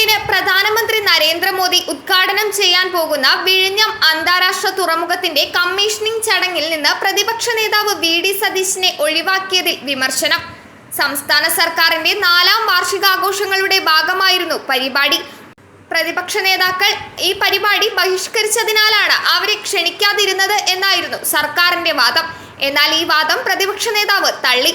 രണ്ടിന് പ്രധാനമന്ത്രി നരേന്ദ്രമോദി ഉദ്ഘാടനം ചെയ്യാൻ പോകുന്ന വിഴിഞ്ഞം അന്താരാഷ്ട്ര തുറമുഖത്തിന്റെ കമ്മീഷനിംഗ് ചടങ്ങിൽ നിന്ന് പ്രതിപക്ഷ നേതാവ് വി ഡി സതീശിനെ ഒഴിവാക്കിയതിൽ വിമർശനം. സംസ്ഥാന സർക്കാരിന്റെ നാലാം വാർഷികാഘോഷങ്ങളുടെ ഭാഗമായിരുന്നു പരിപാടി. പ്രതിപക്ഷ നേതാക്കൾ ഈ പരിപാടി ബഹിഷ്കരിച്ചതിനാലാണ് അവരെ ക്ഷണിക്കാതിരുന്നത് എന്നായിരുന്നു സർക്കാരിന്റെ വാദം. എന്നാൽ ഈ വാദം പ്രതിപക്ഷ നേതാവ് തള്ളി.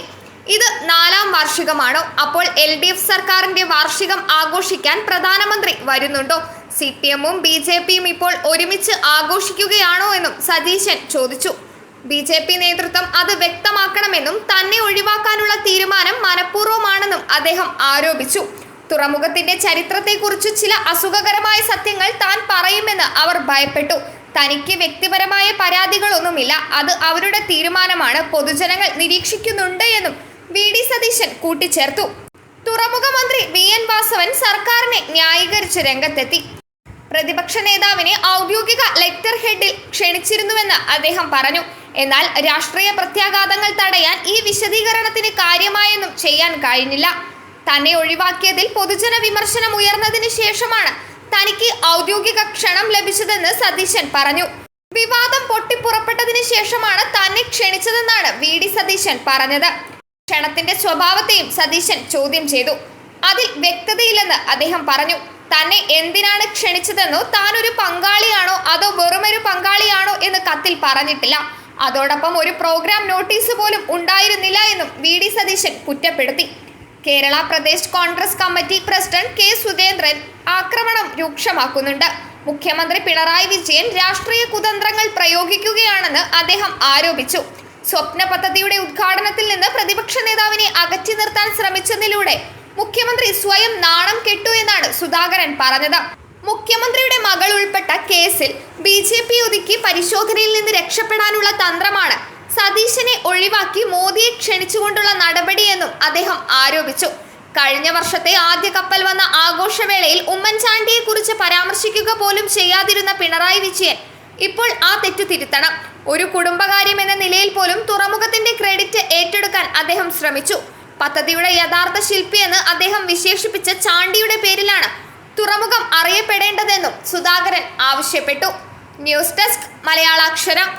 ഇത് നാലാം വാർഷികമാണോ. അപ്പോൾ എൽ ഡി എഫ് സർക്കാരിന്റെ വാർഷികം ആഘോഷിക്കാൻ പ്രധാനമന്ത്രി വരുന്നുണ്ടോ? സി പി എമ്മും ബി ജെ പിയും ഇപ്പോൾ ഒരുമിച്ച് ആഘോഷിക്കുകയാണോ എന്നും സതീശൻ ചോദിച്ചു. ബി ജെ പി നേതൃത്വം അത് വ്യക്തമാക്കണമെന്നും തന്നെ ഒഴിവാക്കാനുള്ള തീരുമാനം മനഃപൂർവമാണെന്നും അദ്ദേഹം ആരോപിച്ചു. തുറമുഖത്തിന്റെ ചരിത്രത്തെക്കുറിച്ച് ചില അസുഖകരമായ സത്യങ്ങൾ താൻ പറയുമെന്ന് അവർ ഭയപ്പെട്ടു. തനിക്ക് വ്യക്തിപരമായ പരാതികളൊന്നുമില്ല. അത് അവരുടെ തീരുമാനമാണ്. പൊതുജനങ്ങൾ നിരീക്ഷിക്കുന്നുണ്ട് എന്നും വി ഡി സതീശൻ കൂട്ടിച്ചേർത്തു. തുറമുഖ മന്ത്രി വി എൻ വാസവൻ സർക്കാരിനെ ന്യായീകരിച്ച് രംഗത്തെത്തി. പ്രതിപക്ഷ നേതാവിനെ ഔദ്യോഗിക ലെറ്റർ ഹെഡിൽ ക്ഷണിച്ചിരുന്നുവെന്ന് അദ്ദേഹം പറഞ്ഞു. എന്നാൽ രാഷ്ട്രീയ പ്രത്യാഘാതങ്ങൾ തടയാൻ ഈ വിശദീകരണത്തിന് കാര്യമായൊന്നും ചെയ്യാൻ കഴിഞ്ഞില്ല. തന്നെ ഒഴിവാക്കിയതിൽ പൊതുജന വിമർശനം ഉയർന്നതിന് ശേഷമാണ് തനിക്ക് ഔദ്യോഗിക ക്ഷണം ലഭിച്ചതെന്ന് സതീശൻ പറഞ്ഞു. വിവാദം പൊട്ടിപ്പുറപ്പെട്ടതിന് ശേഷമാണ് തന്നെ ക്ഷണിച്ചതെന്നാണ് വി ഡി സതീശൻ പറഞ്ഞത്. ക്ഷണത്തിന്റെ സ്വഭാവത്തെയും സതീശൻ ചോദ്യം ചെയ്തു. അതിൽ വ്യക്തതയില്ലെന്ന് അദ്ദേഹം പറഞ്ഞു. തന്നെ എന്തിനാണ് ക്ഷണിച്ചതെന്നോ താൻ ഒരു പങ്കാളിയാണോ അതോ വെറുമൊരു പങ്കാളിയാണോ എന്ന് കത്തിൽ പറഞ്ഞിട്ടില്ല. അതോടൊപ്പം ഒരു പ്രോഗ്രാം നോട്ടീസ് പോലും ഉണ്ടായിരുന്നില്ല എന്നും വി. ഡി. സതീശൻ കുറ്റപ്പെടുത്തി. Kerala Pradesh Congress committee president K. Surendran ആക്രമണം രൂക്ഷമാക്കുന്നുണ്ട്. മുഖ്യമന്ത്രി പിണറായി വിജയൻ രാഷ്ട്രീയ കുതന്ത്രങ്ങൾ പ്രയോഗിക്കുകയാണെന്ന് അദ്ദേഹം ആരോപിച്ചു. സ്വപ്ന പദ്ധതിയുടെ ഉദ്ഘാടനത്തിൽ നിന്ന് പ്രതിപക്ഷ നേതാവിനെ അകറ്റി നിർത്താൻ ശ്രമിച്ചതിലൂടെ മുഖ്യമന്ത്രി സ്വയം നാണം കെട്ടു എന്നാണ് സുധാകരൻ പറഞ്ഞത്. മുഖ്യമന്ത്രിയുടെ മകൾ ഉൾപ്പെട്ട കേസിൽ ബി ജെ പി ഒതുക്കി പരിശോധനയിൽ നിന്ന് രക്ഷപ്പെടാനുള്ള തന്ത്രമാണ് സതീശനെ ഒഴിവാക്കി മോദിയെ ക്ഷണിച്ചുകൊണ്ടുള്ള നടപടിയെന്നും അദ്ദേഹം ആരോപിച്ചു. കഴിഞ്ഞ വർഷത്തെ ആദ്യ കപ്പൽ വന്ന ആഘോഷവേളയിൽ ഉമ്മൻചാണ്ടിയെ കുറിച്ച് പരാമർശിക്കുക പോലും ചെയ്യാതിരുന്ന പിണറായി വിജയൻ ഇപ്പോൾ ആ തെറ്റ് തിരുത്തണം. ഒരു കുടുംബകാര്യം എന്ന നിലയിൽ പോലും തുറമുഖത്തിന്റെ ക്രെഡിറ്റ് ഏറ്റെടുക്കാൻ അദ്ദേഹം ശ്രമിച്ചു. പദ്ധതിയുടെ യഥാർത്ഥ ശില്പിയെന്ന് അദ്ദേഹം വിശേഷിപ്പിച്ച ചാണ്ടിയുടെ പേരിലാണ് തുറമുഖം അറിയപ്പെടേണ്ടതെന്നും സുധാകരൻ ആവശ്യപ്പെട്ടു. News desk മലയാളാക്ഷരം